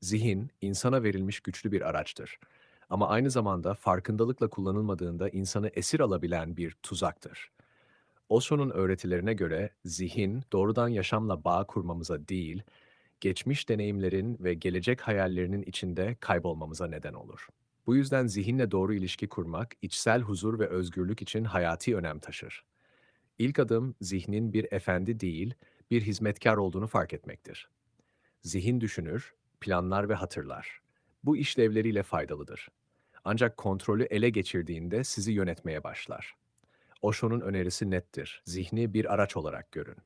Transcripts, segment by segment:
Zihin, insana verilmiş güçlü bir araçtır. Ama aynı zamanda farkındalıkla kullanılmadığında insanı esir alabilen bir tuzaktır. Osho'nun öğretilerine göre zihin doğrudan yaşamla bağ kurmamıza değil, geçmiş deneyimlerin ve gelecek hayallerinin içinde kaybolmamıza neden olur. Bu yüzden zihinle doğru ilişki kurmak, içsel huzur ve özgürlük için hayati önem taşır. İlk adım zihnin bir efendi değil, bir hizmetkar olduğunu fark etmektir. Zihin düşünür, planlar ve hatırlar. Bu işlevleriyle faydalıdır. Ancak kontrolü ele geçirdiğinde sizi yönetmeye başlar. Osho'nun önerisi nettir. Zihni bir araç olarak görün.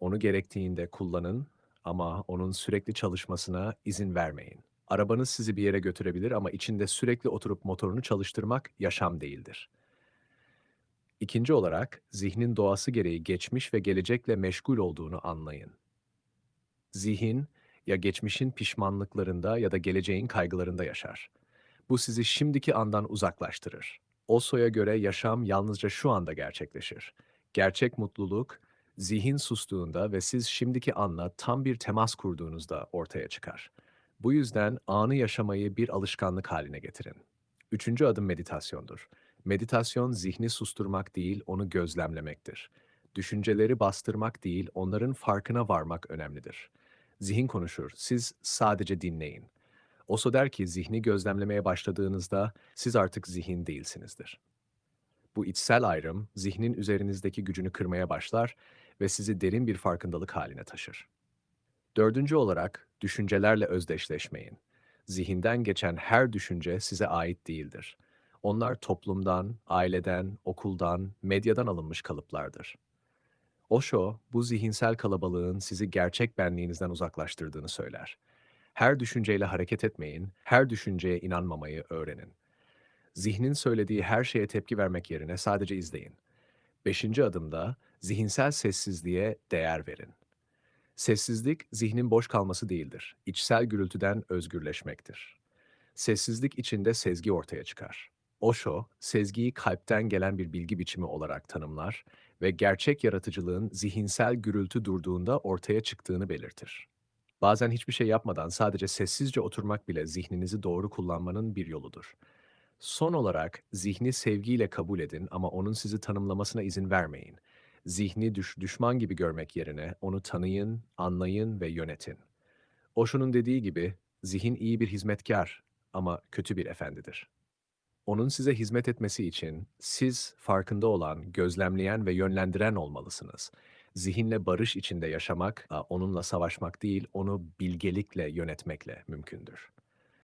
Onu gerektiğinde kullanın ama onun sürekli çalışmasına izin vermeyin. Arabanız sizi bir yere götürebilir ama içinde sürekli oturup motorunu çalıştırmak yaşam değildir. İkinci olarak, zihnin doğası gereği geçmiş ve gelecekle meşgul olduğunu anlayın. Zihin, ya geçmişin pişmanlıklarında ya da geleceğin kaygılarında yaşar. Bu sizi şimdiki andan uzaklaştırır. Osso'ya göre yaşam yalnızca şu anda gerçekleşir. Gerçek mutluluk, zihin sustuğunda ve siz şimdiki anla tam bir temas kurduğunuzda ortaya çıkar. Bu yüzden anı yaşamayı bir alışkanlık haline getirin. Üçüncü adım meditasyondur. Meditasyon zihni susturmak değil, onu gözlemlemektir. Düşünceleri bastırmak değil, onların farkına varmak önemlidir. Zihin konuşur, siz sadece dinleyin. Oso der ki zihni gözlemlemeye başladığınızda siz artık zihin değilsinizdir. Bu içsel ayrım zihnin üzerinizdeki gücünü kırmaya başlar ve sizi derin bir farkındalık haline taşır. Dördüncü olarak düşüncelerle özdeşleşmeyin. Zihinden geçen her düşünce size ait değildir. Onlar toplumdan, aileden, okuldan, medyadan alınmış kalıplardır. Osho, bu zihinsel kalabalığın sizi gerçek benliğinizden uzaklaştırdığını söyler. Her düşünceyle hareket etmeyin, her düşünceye inanmamayı öğrenin. Zihnin söylediği her şeye tepki vermek yerine sadece izleyin. Beşinci adımda zihinsel sessizliğe değer verin. Sessizlik, zihnin boş kalması değildir. İçsel gürültüden özgürleşmektir. Sessizlik içinde sezgi ortaya çıkar. Osho, sezgiyi kalpten gelen bir bilgi biçimi olarak tanımlar ve gerçek yaratıcılığın zihinsel gürültü durduğunda ortaya çıktığını belirtir. Bazen hiçbir şey yapmadan sadece sessizce oturmak bile zihninizi doğru kullanmanın bir yoludur. Son olarak zihni sevgiyle kabul edin ama onun sizi tanımlamasına izin vermeyin. Zihni düş düşman gibi görmek yerine onu tanıyın, anlayın ve yönetin. Osho'nun dediği gibi zihin iyi bir hizmetkar ama kötü bir efendidir. Onun size hizmet etmesi için siz farkında olan, gözlemleyen ve yönlendiren olmalısınız. Zihinle barış içinde yaşamak, onunla savaşmak değil, onu bilgelikle yönetmekle mümkündür.